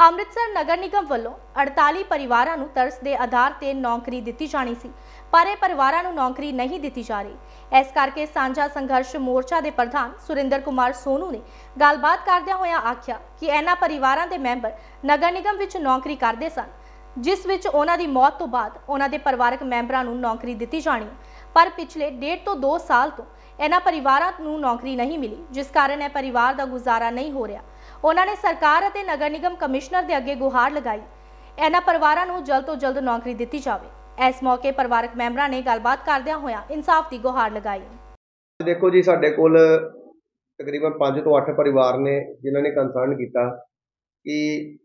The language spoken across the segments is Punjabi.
ਅੰਮ੍ਰਿਤਸਰ ਨਗਰ ਨਿਗਮ ਵੱਲੋਂ 48 ਪਰਿਵਾਰਾਂ ਨੂੰ ਤਰਸ ਦੇ ਆਧਾਰ ਤੇ ਨੌਕਰੀ ਦਿੱਤੀ ਜਾਣੀ ਸੀ, ਪਰ ਇਹ ਪਰਿਵਾਰਾਂ ਨੂੰ ਨੌਕਰੀ ਨਹੀਂ ਦਿੱਤੀ ਜਾ ਰਹੀ। ਇਸ ਕਰਕੇ ਸਾਂਝਾ ਸੰਘਰਸ਼ ਮੋਰਚਾ ਦੇ ਪ੍ਰਧਾਨ ਸੁਰਿੰਦਰ ਕੁਮਾਰ ਸੋਨੂ ਨੇ ਗੱਲਬਾਤ ਕਰਦਿਆਂ ਹੋਇਆਂ ਆਖਿਆ ਕਿ ਇਹਨਾਂ ਪਰਿਵਾਰਾਂ ਦੇ ਮੈਂਬਰ ਨਗਰ ਨਿਗਮ ਵਿੱਚ ਨੌਕਰੀ ਕਰਦੇ ਸਨ, ਜਿਸ ਵਿੱਚ ਉਹਨਾਂ ਦੀ ਮੌਤ ਤੋਂ ਬਾਅਦ ਉਹਨਾਂ ਦੇ ਪਰਿਵਾਰਕ ਮੈਂਬਰਾਂ ਨੂੰ ਨੌਕਰੀ ਦਿੱਤੀ ਜਾਣੀ। ਪਰ ਪਿਛਲੇ ਡੇਢ ਤੋਂ 2 ਸਾਲ ਤੋਂ ਇਹਨਾਂ ਪਰਿਵਾਰਾਂ ਨੂੰ ਨੌਕਰੀ ਨਹੀਂ ਮਿਲੀ, ਜਿਸ ਕਾਰਨ ਇਹ ਪਰਿਵਾਰ ਦਾ ਗੁਜ਼ਾਰਾ ਨਹੀਂ ਹੋ ਰਿਹਾ। ਉਹਨਾਂ ਨੇ ਸਰਕਾਰ ਅਤੇ ਨਗਰ ਨਿਗਮ ਕਮਿਸ਼ਨਰ ਦੇ ਅੱਗੇ ਗੁਹਾਰ ਲਗਾਈ। ਇਹਨਾਂ ਪਰਿਵਾਰਾਂ ਨੂੰ ਜਲਦ ਤੋਂ ਜਲਦ ਨੌਕਰੀ ਦਿੱਤੀ ਜਾਵੇ। ਇਸ ਮੌਕੇ ਪਰਿਵਾਰਕ ਮੈਂਬਰਾਂ ਨੇ ਗੱਲਬਾਤ ਕਰਦਿਆਂ ਹੋਇਆਂ ਇਨਸਾਫ ਦੀ ਗੁਹਾਰ ਲਗਾਈ। ਦੇਖੋ ਜੀ, ਸਾਡੇ ਕੋਲ ਤਕਰੀਬਨ 5 ਤੋਂ 8 ਪਰਿਵਾਰ ਨੇ ਜਿਨ੍ਹਾਂ ਨੇ ਕੰਸਰਨ ਕੀਤਾ ਕਿ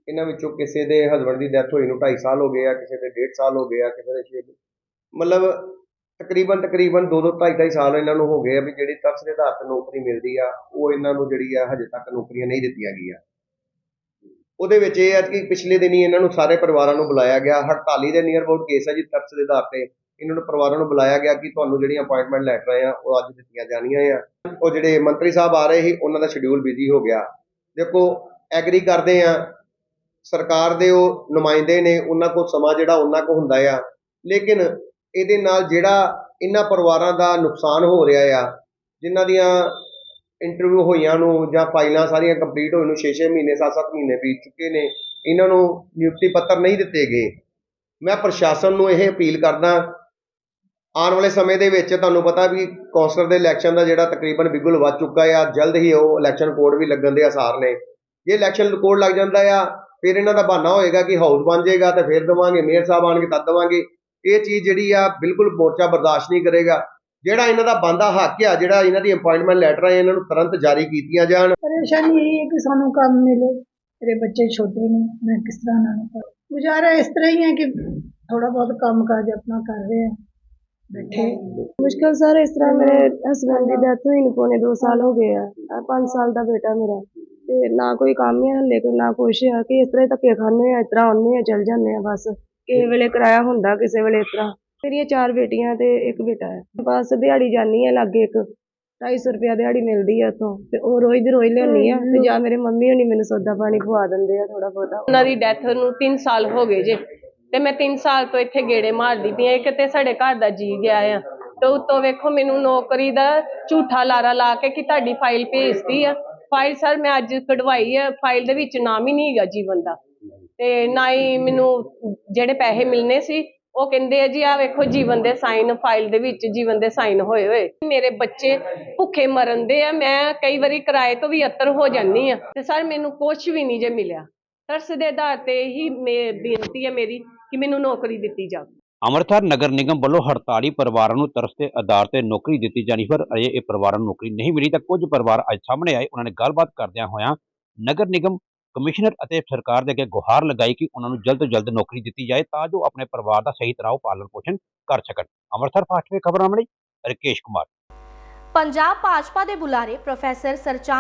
ਇਹਨਾਂ ਵਿੱਚੋਂ ਕਿਸੇ ਦੇ ਹਸਬੰਡ ਦੀ ਡੈਥ ਹੋਈ ਨੂੰ 2.5 ਸਾਲ ਹੋ ਗਏ ਆ, ਕਿਸੇ ਦੇ 1.5 ਸਾਲ ਹੋ ਗਏ ਆ, ਕਿਸੇ ਦੇ 6 ਮਤਲਬ ਤਕਰੀਬਨ ਤਕਰੀਬਨ 2 2 2.5 2.5 ਸਾਲ ਇਹਨਾਂ ਨੂੰ ਹੋ ਗਏ ਆ ਵੀ ਜਿਹੜੀ ਤਰਸ ਦੇ ਆਧਾਰ ਤੇ ਨੌਕਰੀ ਮਿਲਦੀ ਆ, ਉਹ ਇਹਨਾਂ ਨੂੰ ਜਿਹੜੀ ਆ ਹਜੇ ਤੱਕ ਨੌਕਰੀਆਂ ਨਹੀਂ ਦਿੱਤੀਆਂ ਗਈਆਂ। ਉਹਦੇ ਵਿੱਚ ਇਹ ਹੈ ਕਿ ਪਿਛਲੇ ਦਿਨੀ ਇਹਨਾਂ ਨੂੰ ਸਾਰੇ ਪਰਿਵਾਰਾਂ ਨੂੰ ਬੁਲਾਇਆ ਗਿਆ। 48 ਦੇ ਨੀਅਰ ਅਬਾਊਟ ਕੇਸ ਹੈ ਜੀ ਤਰਸ ਦੇ ਆਧਾਰ ਤੇ। ਇਹਨਾਂ ਨੂੰ ਪਰਿਵਾਰਾਂ ਨੂੰ ਬੁਲਾਇਆ ਗਿਆ ਕਿ ਤੁਹਾਨੂੰ ਜਿਹੜੀਆਂ ਅਪਾਇੰਟਮੈਂਟ ਲੈਟਰ ਆ, ਉਹ ਅੱਜ ਦਿੱਤੀਆਂ ਜਾਣੀਆਂ ਆ। ਉਹ ਜਿਹੜੇ ਮੰਤਰੀ ਸਾਹਿਬ ਆ ਰਹੇ ਸੀ, ਉਹਨਾਂ ਦਾ ਸ਼ਡਿਊਲ ਬਿਜ਼ੀ ਹੋ ਗਿਆ। ਦੇਖੋ ਐਗਰੀ ਕਰਦੇ ਆ। ਸਰਕਾਰ ਦੇ ਉਹ ਨੁਮਾਇੰਦੇ ਨੇ, ਉਹਨਾਂ ਕੋਲ ਸਮਾਂ ਜਿਹੜਾ ਉਹਨਾਂ ਕੋਲ ਹੁੰਦਾ ਆ। ਲੇਕਿਨ ਇਹਦੇ ਨਾਲ ਜਿਹੜਾ ਇਹਨਾਂ ਪਰਿਵਾਰਾਂ ਦਾ ਨੁਕਸਾਨ ਹੋ ਰਿਹਾ ਆ, ਜਿਨ੍ਹਾਂ ਦੀਆਂ ਇੰਟਰਵਿਊ ਹੋਈਆਂ ਨੂੰ ਜਾਂ ਫਾਈਲਾਂ ਸਾਰੀਆਂ ਕੰਪਲੀਟ ਹੋਏ ਨੂੰ 6-6 ਮਹੀਨੇ 7-7 ਮਹੀਨੇ ਬੀਤ ਚੁੱਕੇ ਨੇ, ਇਹਨਾਂ ਨੂੰ ਨਿਯੁਕਤੀ ਪੱਤਰ ਨਹੀਂ ਦਿੱਤੇ ਗਏ। ਮੈਂ ਪ੍ਰਸ਼ਾਸਨ ਨੂੰ ਇਹ ਅਪੀਲ ਕਰਦਾ, ਆਉਣ ਵਾਲੇ ਸਮੇਂ ਦੇ ਵਿੱਚ ਤੁਹਾਨੂੰ ਪਤਾ ਵੀ ਕੌਂਸਲਰ ਦੇ ਇਲੈਕਸ਼ਨ ਦਾ ਜਿਹੜਾ ਤਕਰੀਬਨ ਬਿਗੁਲ ਵੱਜ ਚੁੱਕਾ ਆ, ਜਲਦ ਹੀ ਉਹ ਇਲੈਕਸ਼ਨ ਕੋਡ ਵੀ ਲੱਗਣ ਦੇ ਆਸਾਰ ਨੇ। ਜੇ ਇਲੈਕਸ਼ਨ ਕੋਡ ਲੱਗ ਜਾਂਦਾ ਆ, ਫਿਰ ਇਹਨਾਂ ਦਾ ਬਹਾਨਾ ਹੋਏਗਾ ਕਿ ਹਾਊਸ ਬਣ ਜਾਏਗਾ ਤੇ ਫਿਰ ਦਵਾਂਗੇ ਮੇਅਰ ਸਾਹਿਬ ਆਣਗੇ ਤਦ ਦਵਾਂਗੇ। ਇਹ ਚੀਜ਼ ਜਿਹੜੀ ਆ ਬਿਲਕੁਲ ਮੋਰਚਾ ਬਰਦਾਸ਼ਤ ਨਹੀਂ ਕਰੇਗਾ। ਜਿਹੜਾ ਇਹਨਾਂ ਦਾ ਬੰਦਾ ਹੱਕ ਆ ਜਿਹੜਾ ਇਹਨਾਂ ਦੀ ਅਪਾਇੰਟਮੈਂਟ ਲੈਟਰ ਆ ਇਹਨਾਂ ਨੂੰ ਤੁਰੰਤ ਜਾਰੀ ਕੀਤੀਆਂ ਜਾਣ। ਪਰੇਸ਼ਾਨੀ ਇਹ ਹੈ ਕਿ ਸਾਨੂੰ ਕੰਮ ਮਿਲੇ ਮੇਰੇ ਬੱਚੇ ਛੋਟੇ ਨੇ ਮੈਂ ਕਿਸ ਤਰ੍ਹਾਂ ਉਹਨਾਂ ਨੂੰ ਕਰਾਂ? ਗੁਜ਼ਾਰਾ ਇਸ ਤਰ੍ਹਾਂ ਹੀ ਹੈ ਕਿ ਥੋੜਾ ਬਹੁਤ ਕੰਮ ਕਾਜ ਆਪਣਾ ਕਰ ਰਹੇ ਆ ਬੈਠੇ। ਮੁਸ਼ਕਲ ਸਰ ਇਸ ਤਰ੍ਹਾਂ ਮੇਰੇ ਹਸਬੰਡ ਦੀ ਡੈਥ ਹੋਈ ਨੂੰ ਪੌਣੇ 2 ਸਾਲ ਹੋ ਗਏ ਆ 5 ਸਾਲ ਦਾ ਬੇਟਾ ਮੇਰਾ। ਤੇ ਨਾ ਕੋਈ ਕੰਮ ਹੈ ਹਲੇ ਕੋਈ ਨਾ ਕੁਛ ਆ ਕਿ ਇਸ ਤਰ੍ਹਾਂ ਹੀ ਧੱਕੇ ਖਾਂਦੇ ਆ ਇਸ ਤਰ੍ਹਾਂ ਆਉਂਦੇ ਆ ਚਲ ਜਾਂਦੇ ਆ ਬਸ। ਕਿਸੇ ਵੇਲੇ ਕਿਰਾਇਆ ਹੁੰਦਾ, ਕਿਸੇ ਵੇਲੇ ਇਸ ਤਰ੍ਹਾਂ। ਮੇਰੀਆਂ ਚਾਰ ਬੇਟੀਆਂ ਤੇ ਇੱਕ ਬੇਟਾ ਹੈ। ਬਸ ਦਿਹਾੜੀ ਜਾਨੀ ਆ ਲਾਗੇ ਇੱਕ 250 ਰੁਪਿਆ ਦਿਹਾੜੀ ਮਿਲਦੀ ਆ ਉੱਥੋਂ। ਤੇ ਉਹ ਰੋਜ਼ ਦੀ ਰੋਜ਼ ਲਿਆਉਂਦੀ ਆ ਤੇ ਜਾਂ ਮੇਰੇ ਮੰਮੀ ਹੋਣੀ ਮੈਨੂੰ ਸੌਦਾ ਪਾਣੀ ਖਵਾ ਦਿੰਦੇ ਆ ਥੋੜਾ ਬਹੁਤਾ। ਉਹਨਾਂ ਦੀ ਡੈਥ ਨੂੰ 3 ਸਾਲ ਹੋ ਗਏ ਜੇ। ਤੇ ਮੈਂ 3 ਸਾਲ ਤੋਂ ਇੱਥੇ ਗੇੜੇ ਮਾਰਦੀ ਪਈ ਆ। ਕਿਤੇ ਸਾਡੇ ਘਰ ਦਾ ਜੀ ਗਿਆ ਆ। ਤੇ ਉੱਤੋਂ ਵੇਖੋ ਮੈਨੂੰ ਨੌਕਰੀ ਦਾ ਝੂਠਾ ਲਾਰਾ ਲਾ ਕੇ ਕਿ ਤੁਹਾਡੀ ਫਾਈਲ ਭੇਜਦੀ ਆ। ਫਾਈਲ ਸਰ ਮੈਂ ਅੱਜ ਕਢਵਾਈ ਆ। ਫਾਈਲ ਦੇ ਵਿੱਚ ਨਾਮ ਹੀ ਨਹੀਂ ਹੈਗਾ ਜੀਵਨ ਦਾ। ਤੇ ਨਾ ਹੀ ਮੈਨੂੰ ਜਿਹੜੇ ਪੈਸੇ ਮਿਲਨੇ ਸੀ, ਉਹ ਕਹਿੰਦੇ ਆ ਜੀ ਆ ਵੇਖੋ ਜੀਵਨ ਦੇ ਸਾਈਨ ਫਾਈਲ ਦੇ ਵਿੱਚ ਜੀਵਨ ਦੇ ਸਾਈਨ ਹੋਏ ਹੋਏ। ਮੇਰੇ ਬੱਚੇ ਭੁੱਖੇ ਮਰਨ ਦੇ ਆ, ਮੈਂ ਕਈ ਵਾਰੀ ਕਿਰਾਏ ਤੋਂ ਵੀ ਅੱਤਰ ਹੋ ਜਾਂਦੀ ਆ ਤੇ ਸਰ ਮੈਨੂੰ ਕੁਝ ਵੀ ਨਹੀਂ ਜੇ ਮਿਲਿਆ। ਤਰਸ ਦੇ ਆਧਾਰ ਤੇ ਹੀ ਬੇਨਤੀ ਹੈ ਮੇਰੀ ਕਿ ਮੈਨੂੰ ਨੌਕਰੀ ਦਿੱਤੀ ਜਾਵੇ। ਅੰਮ੍ਰਿਤਸਰ ਨਗਰ ਨਿਗਮ ਵੱਲੋਂ 48 ਪਰਿਵਾਰਾਂ ਨੂੰ ਤਰਸ ਦੇ ਆਧਾਰ ਤੇ ਨੌਕਰੀ ਦਿੱਤੀ ਜਾਣੀ ਪਰ ਅਜੇ ਇਹ ਪਰਿਵਾਰਾਂ ਨੂੰ ਨੌਕਰੀ ਨਹੀਂ ਮਿਲੀ ਤਾਂ ਕੁਝ ਪਰਿਵਾਰ ਅੱਜ ਸਾਹਮਣੇ ਆਏ। ਉਹਨਾਂ ਨੇ ਗੱਲਬਾਤ ਕਰਦਿਆਂ ਹੋਇਆਂ ਨਗਰ ਨਿਗਮ ਕਮਿਸ਼ਨਰ ਅਤੇ ਸਰਕਾਰ ਦੇ ਅੱਗੇ ਗੁਹਾਰ ਲਗਾਈ ਕਿ ਉਹਨਾਂ ਨੂੰ ਜਲਦ ਤੋਂ ਜਲਦ ਨੌਕਰੀ ਦਿੱਤੀ ਜਾਏ ਤਾਂ ਜੋ ਆਪਣੇ ਪਰਿਵਾਰ ਦਾ ਸਹੀ ਤਰ੍ਹਾਂ ਪਾਲਣ ਪੋਸ਼ਣ ਕਰ ਸਕਣ। ਅੰਮ੍ਰਿਤਸਰ ਫਾਸਟ ਖਬਰਾਂ ਲਈ ਰਕੇਸ਼ ਕੁਮਾਰ। ਪੰਜਾਬ ਭਾਜਪਾ ਦੇ ਬੁਲਾਰੇ ਪ੍ਰੋਫੈਸਰ ਸਰਚਾਂ